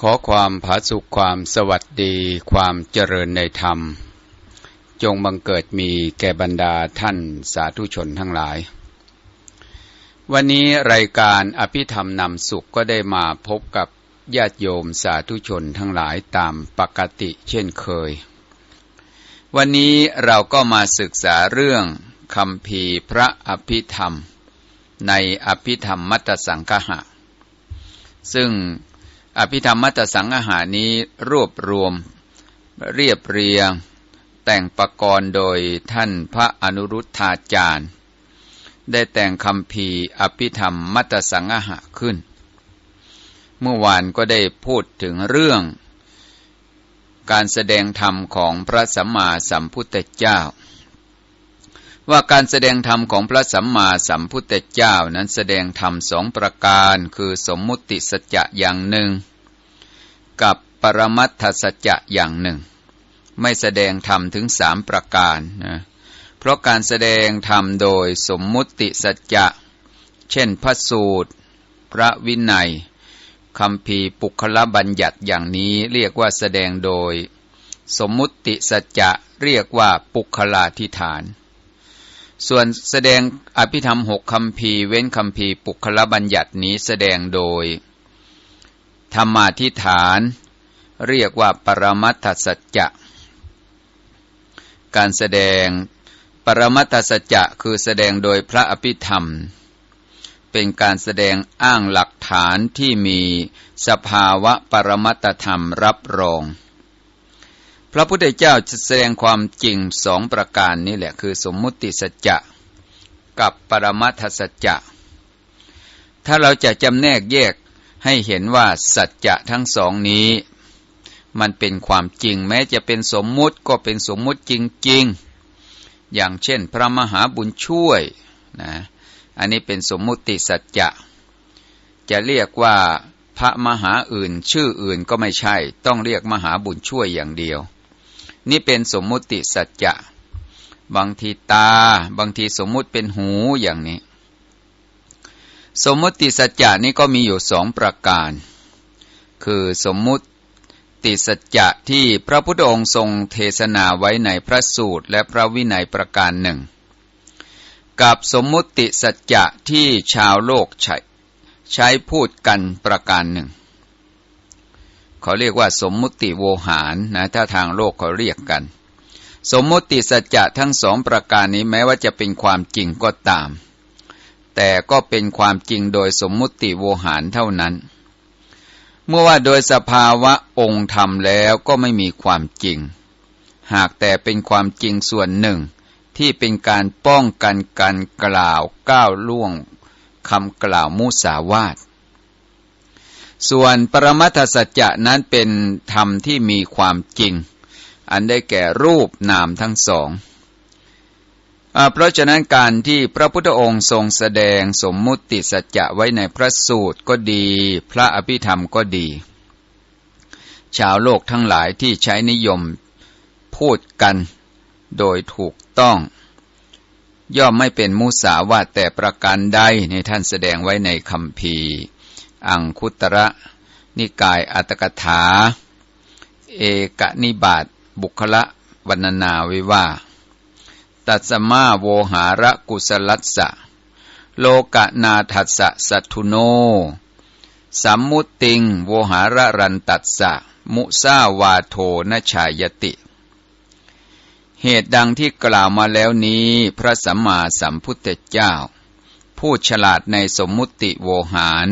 ขอความผาสุขความสวัสดีความเจริญในธรรม จงบังเกิดมีแก่บรรดาท่านสาธุชนทั้งหลาย วันนี้รายการอภิธรรมนำสุขก็ได้มาพบกับญาติโยมสาธุชนทั้งหลายตามปกติเช่นเคย วันนี้เราก็มาศึกษาเรื่องคำพีพระอภิธรรม ในอภิธรรมมัตสังคหะ ซึ่ง อภิธรรมมัตสังอาหานี้รวบรวม เรียบเรียง แต่งประกรณ์โดยท่านพระอนุรุทธาจารย์ ได้แต่งคำพีอภิธรรมมัตสังอาหะขึ้น เมื่อวานก็ได้พูดถึงเรื่อง การแสดงธรรมของพระสัมมาสัมพุทธเจ้า ว่าการแสดงธรรมของพระสัมมาสัมพุทธเจ้านั้นแสดงธรรมสองประการ คือสมมุติสัจจะอย่างหนึ่ง กับปรมัตถสัจจะอย่างหนึ่ง ไม่แสดงธรรมถึงสามประการนะเพราะการแสดงธรรมโดยสมมุติสัจจะ เช่นพระสูตร พระวินัยคำพีปุคละบัญญัติอย่างนี้เรียกว่าแสดงโดย สมมุติสัจจะเรียกว่าปุคลาธิฐาน ส่วนแสดงอภิธรรมหกคำพีเว้นคำพีปุคละบัญญัตินี้แสดงโดย ธรรมาทิฐาน เรียกว่าปรมัตถสัจจะการแสดงปรมัตถสัจจะคือแสดงโดยพระอภิธรรม เป็นการแสดงอ้างหลักฐานที่มีสภาวะปรมัตธรรมรับรอง พระพุทธเจ้าจะแสดงความจริงสองประการนี้แหละคือสมมุติสัจจะกับปรมัตถสัจจะ ถ้าเราจะจำแนกแยกให้เห็นว่าสัจจะทั้งสองนี้ มันเป็นความจริงแม้จะเป็นสมมุติก็เป็นสมมุติจริงๆ อย่างเช่นพระมหาบุญช่วยนะอันนี้เป็นสมมุติสัจจะ จะเรียกว่าพระมหาอื่นชื่ออื่นก็ไม่ใช่ ต้องเรียกมหาบุญช่วยอย่างเดียว นี่เป็นสมมุติสัจจะ บางทีตา บางทีสมมุติเป็นหูอย่างนี้ สมมติสัจจะนี้ก็มีอยู่สองประการ คือสมมุติสัจจะที่พระพุทธองค์ทรงเทศนาไว้ในพระสูตรและพระวินัยประการหนึ่ง กับสมมุติสัจจะที่ชาวโลกใช้ใช้พูดกันประการหนึ่ง เขาเรียกว่าสมมุติโวหารนะถ้าทางโลกเขาเรียกกัน สมมุติสัจจะทั้งสองประการนี้แม้ว่าจะเป็นความจริงก็ตาม แต่ก็เป็นความจริงโดยสมมุติโวหารเท่านั้น เมื่อว่าโดยสภาวะองค์ธรรมแล้วก็ไม่มีความจริง หากแต่เป็นความจริงส่วนหนึ่ง ที่เป็นการป้องกันการกล่าวก้าวล่วงคำกล่าวมุสาวาท ส่วนปรมัตถสัจจะนั้นเป็นธรรมที่มีความจริง อันได้แก่รูปนามทั้งสองเพราะฉะนั้นการที่พระพุทธองค์ทรงแสดงสมมุติสัจจะไว้ในพระสูตรก็ดี พระอภิธรรมก็ดี ชาวโลกทั้งหลายที่ใช้นิยมพูดกันโดยถูกต้อง ย่อมไม่เป็นมุสาวาแต่ประการใดในท่านแสดงไว้ในคำพี อังคุตระ นิกายอัตกถา เอกนิบาตบุคละวันนาไว้ว่า ตัสมาโวหาระกุสลัสสะ โลกนาทัสสะสัทุโน สัมมุติงโวหาระรันตัสสะ มุซาวาโทนชายติ เหตุดังที่กล่าวมาแล้วนี้พระสัมมาสัมพุทธเจ้า ผู้ฉลาดในสมมุติโวหาร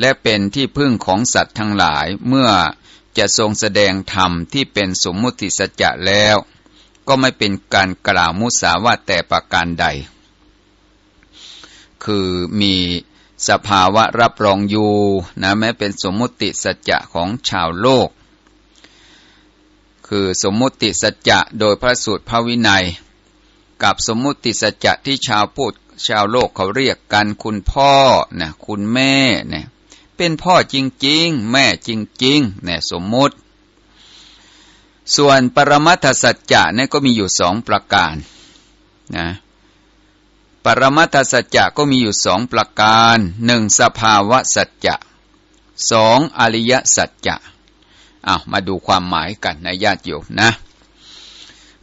และเป็นที่พึ่งของสัตว์ทั้งหลายเมื่อจะทรงแสดงธรรมที่เป็นสมมุติสัจจะแล้ว ก็ไม่เป็นการกล่าวมุสาวาแต่ประการใด คือมีสภาวะรับรองอยู่นะแม้เป็นสมมุติสัจจะของชาวโลก คือสมมุติสัจจะโดยพระสูตรพระวินัย กับสมมุติสัจจะที่ชาวพูดชาวโลกเขาเรียกกันคุณพ่อนะคุณแม่เนี่ย เป็นพ่อจริงๆ แม่จริงๆเนี่ยสมมุติ ส่วนปรมัตถสัจจะนี่ก็มีอยู่สองประการนะปรมัตถสัจจะก็มีอยู่สองประการหนึ่งสภาวะสัจจะสองอริยสัจจะอ้าวมาดูความหมายกันนะญาติโยมนะ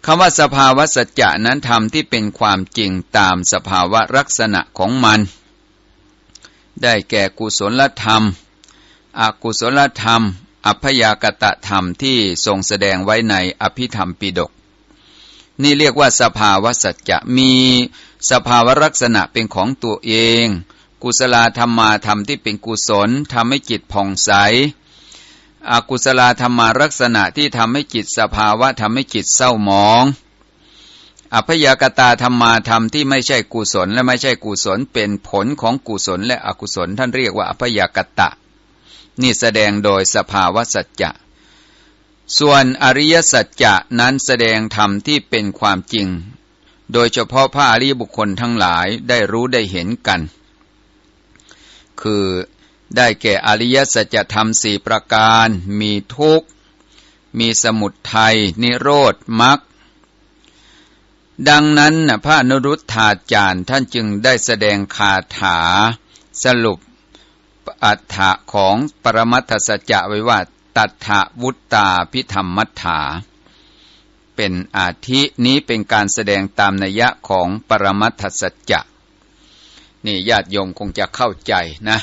คำว่าสภาวะสัจจะนั้นทำที่เป็นความจริงตามสภาวะลักษณะของมัน ได้แก่กุศลธรรม อกุศลธรรม อัพยากตะธรรมที่ทรงแสดงไว้ในอภิธรรมปิดก นี่เรียกว่าสภาวะสัจจะมีสภาวะลักษณะเป็นของตัวเอง กุศลธรรมาธรรมที่เป็นกุศลทำให้จิตผ่องใสอกุศลธรรมาลักษณะที่ทำให้จิตสภาวะทำให้จิตเศร้าหมอง อพยากตาธรรมาธรรมที่ไม่ใช่กุศลและไม่ใช่กุศลเป็นผลของกุศลและอกุศลท่านเรียกว่าอพยากตะ นี่แสดงโดยสภาวะสัจจะส่วนอริยสัจจะนั้นแสดงธรรมที่เป็นความจริง โดยเฉพาะพระอริยบุคคลทั้งหลายได้รู้ได้เห็นกัน คือได้แก่อริยสัจธรรมสี่ประการ มีทุกข์ มีสมุทัย นิโรธ มรรค ดังนั้นพระนรุตธาจารย์ท่านจึงได้แสดงคาถาสรุปอัฏฐะของปรมัตถสัจจะไว้ว่า ตัทธวุตตาพิธรรมมัฏฐา เป็นอาทินี้เป็นการแสดงตามนัยยะของปรมัตถสัจจะนี่ญาติโยมคงจะเข้าใจนะ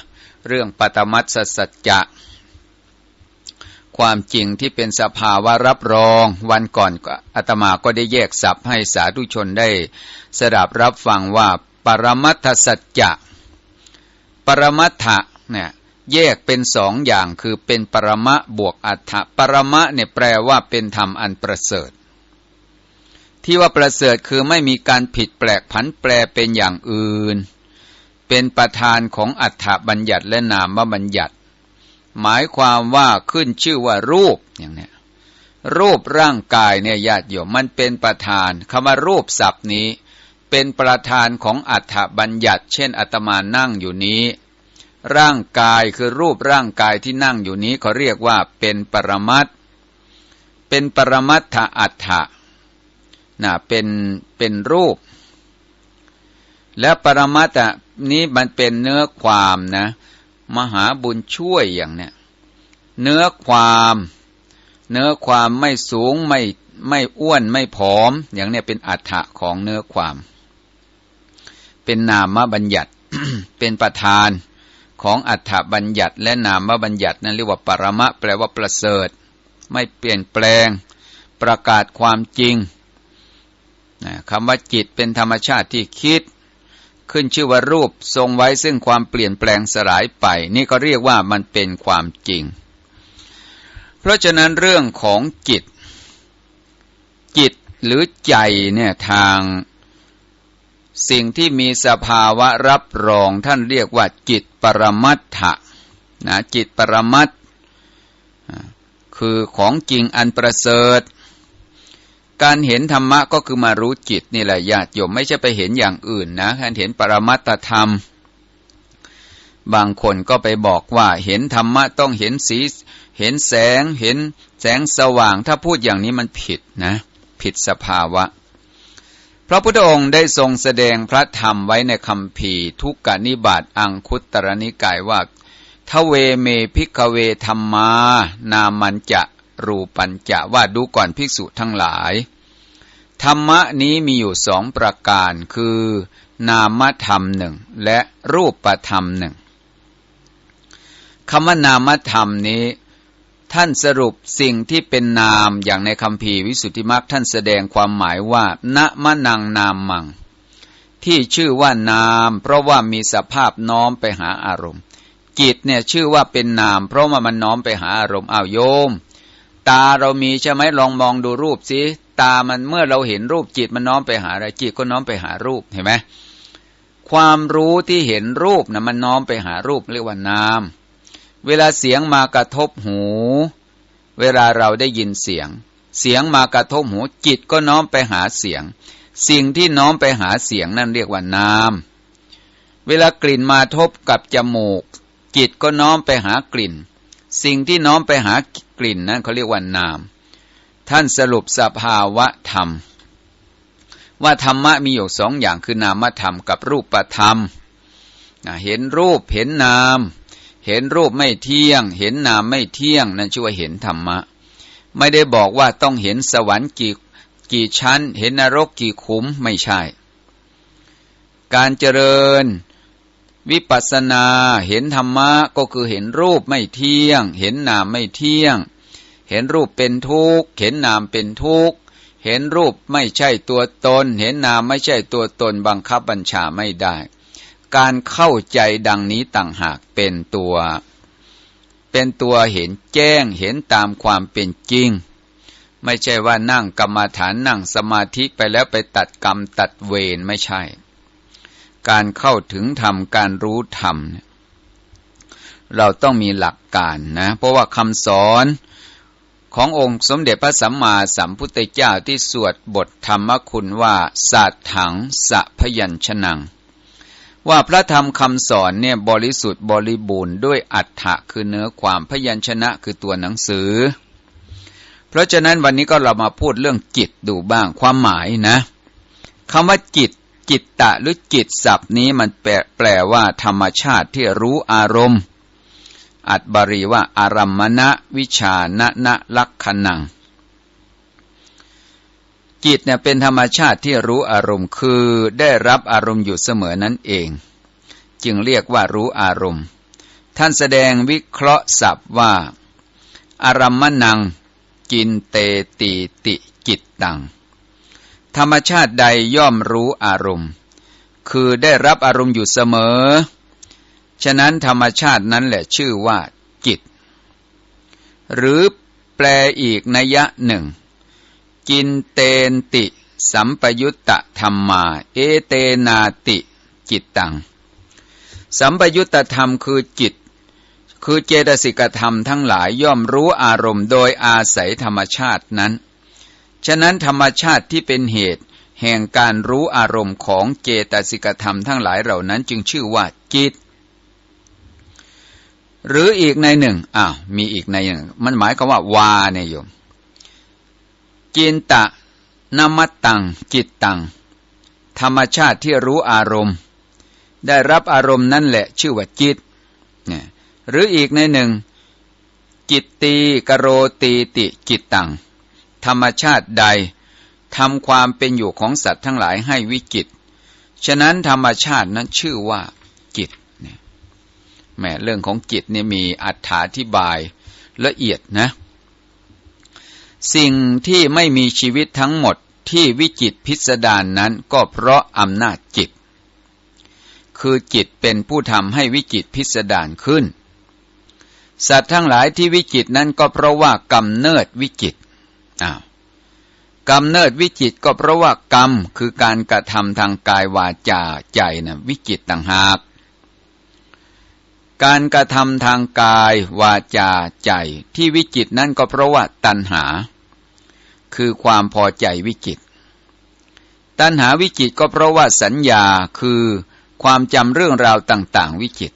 เรื่องปตมัตสัจจะ ความจริงที่เป็นสภาวะรับรอง วันก่อนอาตมาก็ได้แยกสับให้สาธุชนได้ สดับรับฟังว่าปรมัตถสัจจะปรมัตถะเนี่ยแยกเป็นสองอย่างคือเป็นปรมะบวกอัฏฐะปรมะเนี่ยแปลว่าเป็นธรรมอันประเสริฐ ที่ว่าประเสริฐคือไม่มีการผิดแปลกผันแปรเป็นอย่างอื่น เป็นประธานของอัฏฐบัญญัติและนามบัญญัติ หมายความว่าขึ้นชื่อว่ารูปอย่างนี้รูปร่างกายเนี่ยญาติโยมมันเป็นประธานคำว่ารูปศัพท์นี้ เป็นประธานของอัฏฐบัญญัติ เช่นอาตมานั่งอยู่นี้ ร่างกายคือรูปร่างกายที่นั่งอยู่นี้เขาเรียกว่าเป็นปรมัตเป็นปรมัตถอัฏฐะนะเป็นเป็นรูป และปรมัตถนี้มันเป็นเนื้อความนะ มหาบุญช่วยอย่างเนี้ยเนื้อความ เนื้อความไม่สูงไม่ไม่อ้วนไม่ผอม อย่างเนี้ยเป็นอัฏฐะของเนื้อความ เป็นนามบัญญัติ เป็นประธานของอัฏฐบัญญัติ และนามบัญญัตินั้นเรียกว่าปรมะแปลว่าประเสริฐ ไม่เปลี่ยนแปลง ประกาศความจริงคำว่าจิตเป็นธรรมชาติที่คิด ขึ้นชื่อว่ารูปทรงไว้ซึ่งความเปลี่ยนแปลงสลายไป นี่ก็เรียกว่ามันเป็นความจริง เพราะฉะนั้นเรื่องของจิต จิตหรือใจเนี่ยทางสิ่งที่มีสภาวะรับรองท่านเรียกว่าจิตปรมัตถะนะจิตปรมัตคือของจริงอันประเสริฐ การเห็นธรรมะก็คือมารู้จิตนี่แหละญาติโยมไม่ใช่ไปเห็นอย่างอื่นนะการเห็นปรมัตถธรรม บางคนก็ไปบอกว่าเห็นธรรมะต้องเห็นสีเห็นแสงเห็นแสงสว่าง ถ้าพูดอย่างนี้มันผิดนะ ผิดสภาวะ พระพุทธองค์ได้ทรงแสดงพระธรรมไว้ในคำภีทุกกานิบาตอังคุตรนิกายว่าทเวเมพิกเวธรรมา นามันจะ รูปัญจะว่าดูก่อนภิกษุทั้งหลาย ธรรมะนี้มีอยู่สองประการคือ นามธรรมหนึ่งและรูปธรรมหนึ่งคำว่านามธรรมนี้ ท่านสรุปสิ่งที่เป็นนามอย่างในคำพีวิสุทธิมรรคท่านแสดงความหมายว่าณมะนังนามมัง ที่ชื่อว่านาม เพราะว่ามีสภาพน้อมไปหาอารมณ์จิตเนี่ยชื่อว่าเป็นนาม เพราะว่ามันน้อมไปหาอารมณ์อ้าวโยม ตาเรามีใช่ไหมลองมองดูรูปสิตามันเมื่อเราเห็นรูปจิตมันน้อมไปหาอะไรจิตก็น้อมไปหารูปเห็นไหมความรู้ที่เห็นรูปนะมันน้อมไปหารูปเรียกว่านาม เวลาเสียงมากระทบหู เวลาเราได้ยินเสียง เสียงมากระทบหูจิตก็น้อมไปหาเสียง สิ่งที่น้อมไปหาเสียงนั่นเรียกว่านาม เวลากลิ่นมาทบกับจมูก จิตก็น้อมไปหากลิ่น สิ่งที่น้อมไปหากลิ่นนั้นเขาเรียกว่านาม ท่านสรุปสภาวะธรรม ว่าธรรมะมีอยู่สองอย่างคือนามธรรมกับรูปธรรม เห็นรูปเห็นนาม เห็นรูปไม่เที่ยง เห็นนามไม่เที่ยง นั่นชื่อว่าเห็นธรรมะ ไม่ได้บอกว่าต้องเห็นสวรรค์กี่กี่ชั้น เห็นนรกกี่ขุมไม่ใช่ การเจริญ วิปัสสนาเห็นธรรมะก็คือเห็นรูปไม่เที่ยง เห็นนามไม่เที่ยง เห็นรูปเป็นทุกข์เห็นนามเป็นทุกข์เห็นรูปไม่ใช่ตัวตน เห็นนามไม่ใช่ตัวตนบังคับบัญชาไม่ได้ การเข้าใจดังนี้ต่างหากเป็นตัว เป็นตัวเห็นแจ้งเห็นตามความเป็นจริง ไม่ใช่ว่านั่งกรรมาฐานนั่งสมาธิไปแล้วไปตัดกรรมตัดเวรไม่ใช่ การเข้าถึงธรรมการรู้ธรรมเราต้องมีหลักการนะ เพราะว่าคำสอนขององค์สมเด็จพระสัมมาสัมพุทธเจ้าที่สวดบทธรรมคุณว่าสัตถังสะพยัญชนะว่าพระธรรมคำสอนเนี่ยบริสุทธิ์บริบูรณ์ด้วยอัฏฐะคือเนื้อความพยัญชนะคือตัวหนังสือ เพราะฉะนั้นวันนี้ก็เรามาพูดเรื่องจิตดูบ้างความหมายนะคำว่าจิต จิตตะหรือจิตศัพท์นี้มันแปลแปลว่า ธรรมชาติที่รู้อารมณ์ อัดบารีว่าอารัมมณะวิชาณณลักขณัง จิตเนี่ยเป็นธรรมชาติที่รู้อารมณ์คือได้รับอารมณ์อยู่เสมอนั่นเอง จึงเรียกว่ารู้อารมณ์ ท่านแสดงวิเคราะห์ศัพท์ว่าอารัมมณัง กินเตติติจิตตัง ธรรมชาติใดย่อมรู้อารมณ์ คือได้รับอารมณ์อยู่เสมอ ฉะนั้นธรรมชาตินั้นแหละชื่อว่าจิต หรือแปลอีกนัยะหนึ่ง กินเตนติ สัมปยุตตะธรรมา เอเตนาติจิตตัง สัมปยุตตธรรมคือจิต คือเจตสิกธรรมทั้งหลายย่อมรู้อารมณ์โดยอาศัยธรรมชาตินั้น ฉะนั้นธรรมชาติที่เป็นเหตุ แห่งการรู้อารมณ์ของเจตสิกธรรมทั้งหลายเหล่านั้นจึงชื่อว่าจิต หรืออีกในหนึ่งอ้าวมีอีกในหนึ่ง มันหมายความว่าวาเนี่ยโยมจินตะนมัตตังจิตตัง ธรรมชาติที่รู้อารมณ์ ได้รับอารมณ์นั่นแหละชื่อว่าจิตเนี่ยหรืออีกในหนึ่ง จิตตีกโรตีติจิตตัง ธรรมชาติใดทำความเป็นอยู่ของสัตว์ทั้งหลายให้วิจิต ฉะนั้นธรรมชาตินั้นชื่อว่ากิจแหมเรื่องของจิตเนี่ยมีอธิบายละเอียดนะ สิ่งที่ไม่มีชีวิตทั้งหมดที่วิจิตพิสดารนนั้นก็เพราะอำนาจจิต คือจิตเป็นผู้ทำให้วิจิตพิสดารขึ้น สัตว์ทั้งหลายที่วิจิตนั้นก็เพราะว่ากำเนิดวิจิต อ้าวกำเนิดวิจิตก็เพราะว่ากรรมคือการกระทำทางกายวาจาใจนะวิจิตต่างหาก การกระทำทางกายวาจาใจที่วิจิตนั่นก็เพราะว่าตัณหา คือความพอใจวิจิต ตัณหาวิจิตก็เพราะว่าสัญญาคือความจำเรื่องราวต่าง ๆ วิจิต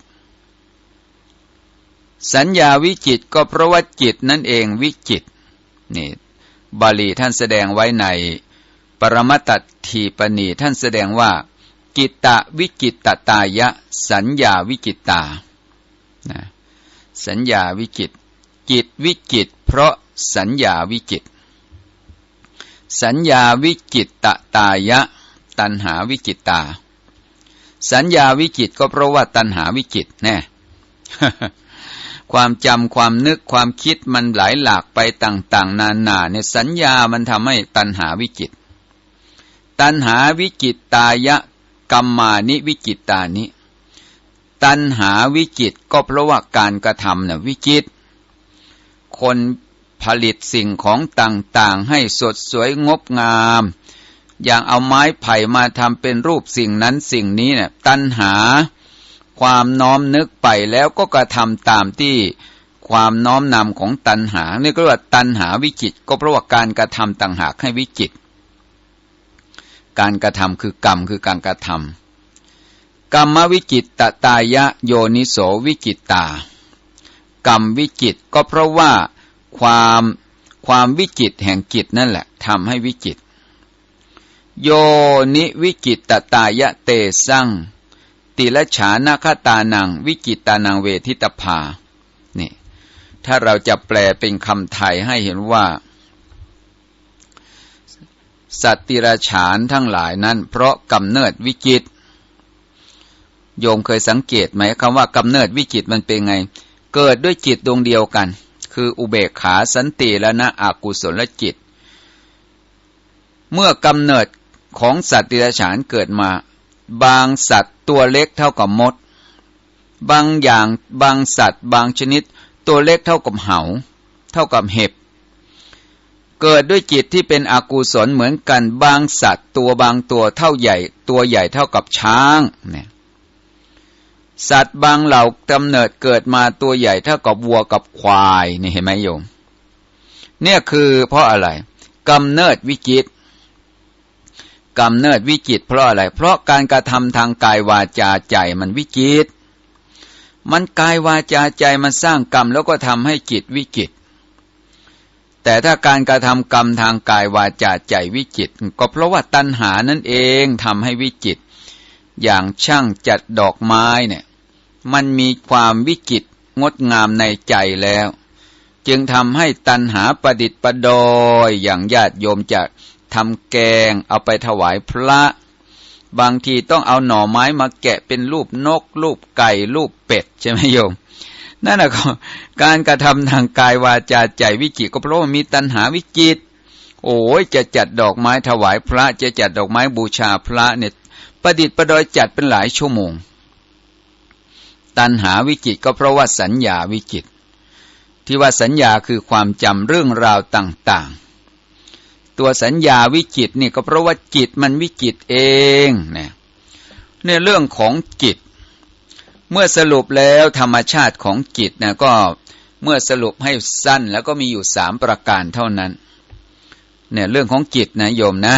สัญญาวิจิตก็เพราะว่าจิตนั่นเองวิจิตนี่ บาลีท่านแสดงไว้ใน ปรมตทีปณีท่านแสดงว่า กิตตวิจิตตตายะ สัญญาวิจิตตานะสัญญาวิจิตจิตวิจิตเพราะสัญญาวิจิตสัญญาวิจิตตตายะ ตันหาวิจิตตา สัญญาวิจิตก็เพราะว่าตันหาวิจิตแน่ ความจำความนึกความคิดมันหลายหลากไปต่างๆ นานาเนี่ยสัญญามันทำให้ตันหาวิจิต ตันหาวิจิตตายะกัมมานิวิจิตตานิ ตัณหาวิจิตก็เพราะว่าการกระทำนะ่ะวิจิต คนผลิตสิ่งของต่างๆ ให้สดสวยงบงาม อย่างเอาไม้ไผ่มาทำเป็นรูปสิ่งนั้นสิ่งนี้เนะี่ยตัณหา ความน้อมนึกไปแล้วก็กระทำตามที่ความน้อมนำของตัณหานี่ก็เรียกว่าตัณหาวิจิต ก็เพราะว่าการกระทำต่างหากให้วิจิต การกระทำคือกรรมคือการกระทำกรรมวิจิตตตายะโยนิโสวิจิตตา กรรมวิจิตก็เพราะว่าความความวิจิตแห่งจิตนั่นแหละทำให้วิจิต โยนิวิจิตตตายะเตสัง ติละฉานาคตานัง วิจิตตานังเวทิตภานี่ถ้าเราจะแปลเป็นคำไทยให้เห็นว่า สัตติราฉานทั้งหลายนั้น เพราะกำเนิดวิจิต โยมเคยสังเกตไหมคำว่ากำเนิดวิจิตมันเป็นไง เกิดด้วยจิตดวงเดียวกัน คืออุเบกขาสันติและนะอากุศลจิต เมื่อกำเนิดของสัตว์ติรฉานเกิดมา บางสัตว์ตัวเล็กเท่ากับมด บางอย่างบางสัตว์ บางชนิด ตัวเล็กเท่ากับเหา เท่ากับเห็บ เกิดด้วยจิตที่เป็นอกุศลเหมือนกัน บางสัตว์ ตัวบางตัวเท่าใหญ่ ตัวใหญ่เท่ากับช้างเนี่ยสัตว์บางเหล่ากำเนิดเกิดมาตัวใหญ่เท่ากับวัวกับควายนี่เห็นไหมโยม เนี่ยคือเพราะอะไรกำเนิดวิจิต กำเนิดวิจิต เพราะอะไร เพราะการกระทำทางกายวาจาใจมันวิจิต มันกายวาจาใจมันสร้างกรรมแล้วก็ทำให้จิตวิจิต แต่ถ้าการกระทำกรรมทางกายวาจาใจวิจิต ก็เพราะว่าตัณหานั่นเองทำให้วิจิต อย่างช่างจัดดอกไม้เนี่ย มันมีความวิจิตงดงามในใจแล้ว จึงทำให้ตัณหาประดิษฐ์ประดอยอย่างญาติโยมจะ ทำแกง เอาไปถวายพระ บางทีต้องเอาหน่อไม้มาแกะเป็นรูปนก รูปไก่ รูปเป็ด ใช่ไหมโยม นั่นแหละการกระทำทางกายวาจาใจวิจิตก็เพราะมีตัณหาวิจิต โอ้ยจะจัดดอกไม้ถวายพระ จะจัดดอกไม้บูชาพระเนี่ยประดิษฐ์ประดอยจัดเป็นหลายชั่วโมง ตัณหาวิจิตก็เพราะว่าสัญญาวิจิต ที่ว่าสัญญาคือความจำเรื่องราวต่าง ๆ ตัวสัญญาวิจิตนี่ก็เพราะว่าจิตมันวิจิตเองเนี่ยในเรื่องของจิต เมื่อสรุปแล้วธรรมชาติของจิตนะก็เมื่อสรุปให้สั้นแล้วก็มีอยู่สามประการเท่านั้นเนี่ยเรื่องของจิตนะโยมนะ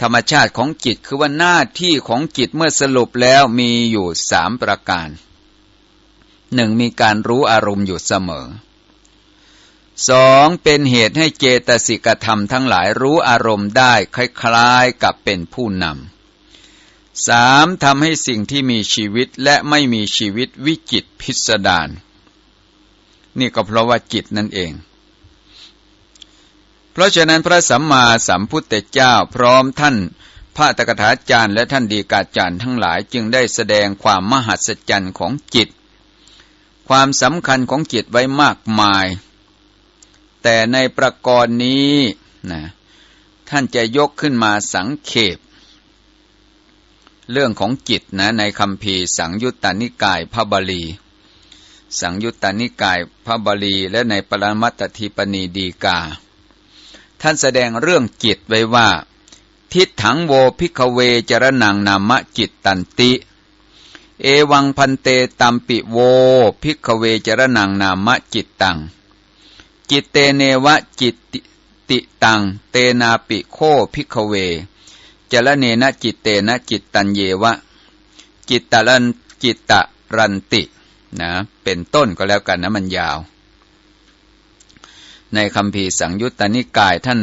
ธรรมชาติของจิตคือว่าหน้าที่ของจิตเมื่อสรุปแล้วมีอยู่สามประการหนึ่งมีการรู้อารมณ์อยู่เสมอ สองเป็นเหตุให้เจตสิกธรรมทั้งหลายรู้อารมณ์ได้คล้ายๆกับเป็นผู้นำสามทำให้สิ่งที่มีชีวิตและไม่มีชีวิตวิจิตพิสดารนี่ก็เพราะว่าจิตนั่นเอง เพราะฉะนั้นพระสัมมาสัมพุทธเจ้าพร้อมท่านพระตกถาจารย์และท่านดีกาจารย์ทั้งหลายจึงได้แสดงความมหัศจรรย์ของจิต ความสำคัญของจิตไว้มากมาย แต่ในประกรณ์นี้นะท่านจะยกขึ้นมาสังเขปเรื่องของจิตนะในคำพีสังยุตตานิกายพระบาลี สังยุตตานิกายพระบาลีและในปรมัตถทีปณีดีกา ท่านแสดงเรื่องจิตไว้ว่า ทิฏถังโวพิกเวจรนังนามะจิตตันติ เอวังพันเตตัมปิโวพิกเวจรนังนามะจิตตัง จิตเตเนวะจิตติตัง เตนาปิโคพิกเว จละเนนะจิตเตนะจิตตันเยวะ จิตตะรันจิตตะรันตินะเป็นต้นก็แล้วกันนะมันยาว ในคำพีสังยุตตนิกายท่าน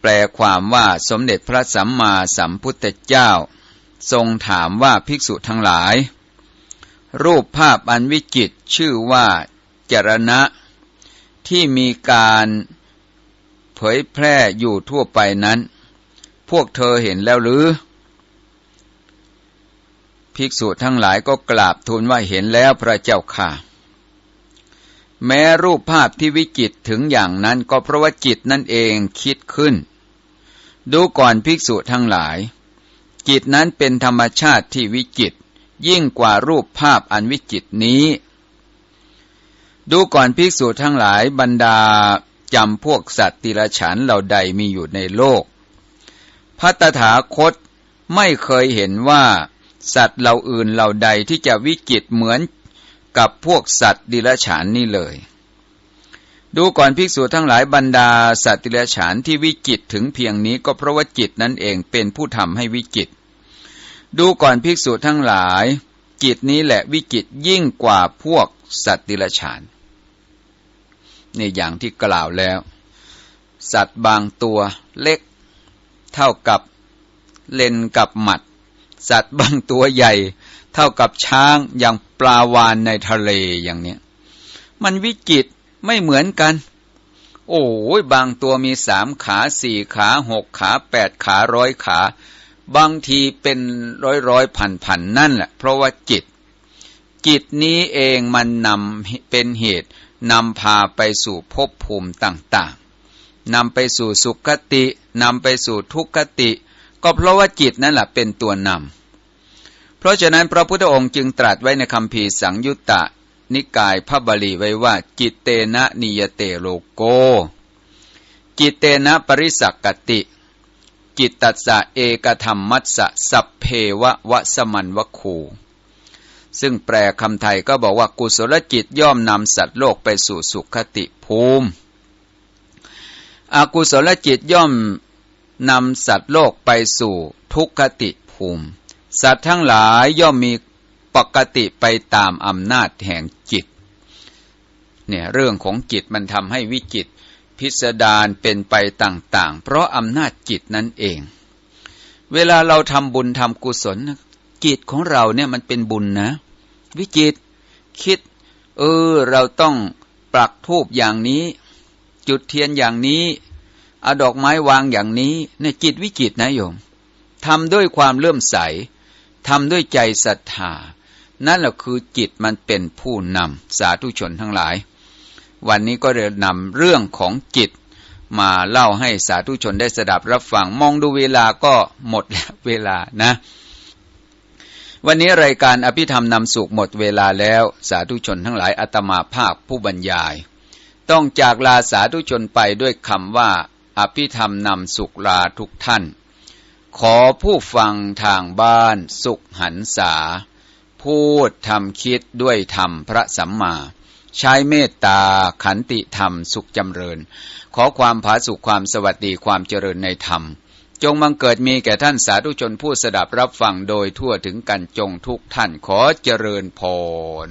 แปลความว่าสมเด็จพระสัมมาสัมพุทธเจ้า ทรงถามว่าภิกษุทั้งหลาย รูปภาพอันวิจิตชื่อว่าจรณะ ที่มีการเผยแพร่อยู่ทั่วไปนั้น พวกเธอเห็นแล้วหรือ ภิกษุทั้งหลายก็กราบทูลว่าเห็นแล้วพระเจ้าค่ะ แม้รูปภาพที่วิจิตถึงอย่างนั้นก็เพราะว่าจิตนั่นเองคิดขึ้น ดูก่อนภิกษุทั้งหลาย จิตนั้นเป็นธรรมชาติที่วิจิตยิ่งกว่ารูปภาพอันวิจิตนี้ ดูก่อนภิกษุทั้งหลายบรรดาจำพวกสัตว์ติรฉานเหล่าใดมีอยู่ในโลกพัตถาคตไม่เคยเห็นว่า สัตว์เหล่าอื่นเหล่าใดที่จะวิจิตเหมือนกับพวกสัตว์ดิรฉานนี่เลย ดูก่อนภิกษุทั้งหลายบรรดาสัตว์ดิรฉานที่วิจิตถึงเพียงนี้ก็เพราะว่าจิตนั่นเองเป็นผู้ทำให้วิจิต ดูก่อนภิกษุทั้งหลาย จิตนี้แหละวิจิตยิ่งกว่าพวกสัตว์ดิลฉาน นี่อย่างที่กล่าวแล้ว สัตว์บางตัวเล็ก เท่ากับเลนกับหมัด สัตว์บางตัวใหญ่ เท่ากับช้างอย่างปลาวานในทะเลอย่างเนี้ยมันวิจิตไม่เหมือนกัน โอ้ยบางตัวมีสามขาสี่ขาหกขาแปดขาร้อยขา บางทีเป็นร้อยร้อยพันพันนั่นแหละ เพราะว่าจิต จิตนี้เองมันนำเป็นเหตุ นำพาไปสู่ภพภูมิต่างๆนำไปสู่สุขตินำไปสู่ทุกขติ ก็เพราะว่าจิตนั่นแหละเป็นตัวนำเพราะฉะนั้นพระพุทธองค์จึงตรัสไว้ในคำพีสังยุตตะ นิกายพระบาลีไว้ว่า จิตเตนะนิยเตโลโก จิตเตนะปริสักกติ จิตตัสสะเอกธรรมมัสสะสัพเพวะวะสมันวะคู ซึ่งแปลคำไทยก็บอกว่ากุศลจิตย่อมนำสัตว์โลกไปสู่สุขติภูมิ อกุศลจิตย่อมนำสัตว์โลกไปสู่ทุกขติภูมิ สัตว์ทั้งหลายย่อมมีปกติไปตามอำนาจแห่งจิต เนี่ยเรื่องของจิตมันทำให้วิจิตพิสดารเป็นไปต่าง ๆ เพราะอำนาจจิตนั่นเอง เวลาเราทำบุญทำกุศล จิตของเราเนี่ยมันเป็นบุญนะ วิจิตคิด เออ เราต้องปักทูบอย่างนี้ จุดเทียนอย่างนี้เอาดอกไม้วางอย่างนี้เนี่ยจิตวิจิตนะโยมทำด้วยความเลื่อมใสทำด้วยใจศรัทธา นั่นแหละคือจิตมันเป็นผู้นำสาธุชนทั้งหลาย วันนี้ก็เรียนำเรื่องของจิต มาเล่าให้สาธุชนได้สดับรับฟัง มองดูเวลาก็หมดแล้วเวลานะ วันนี้รายการอภิธรรมนำสุขหมดเวลาแล้ว สาธุชนทั้งหลายอาตมาภาคผู้บรรยาย ต้องจากลาสาธุชนไปด้วยคำว่า อภิธรรมนำสุขลาทุกท่าน ขอผู้ฟังทางบ้าน สุขหันษา พูดทำคิดด้วยธรรมพระสัมมา ใช้เมตตาขันติธรรมสุขจำเริญ ขอความผาสุขความสวัสดีความเจริญในธรรม จงบังเกิดมีแก่ท่านสาธุชนผู้สดับรับฟังโดยทั่วถึงกันจงทุกท่านขอเจริญพร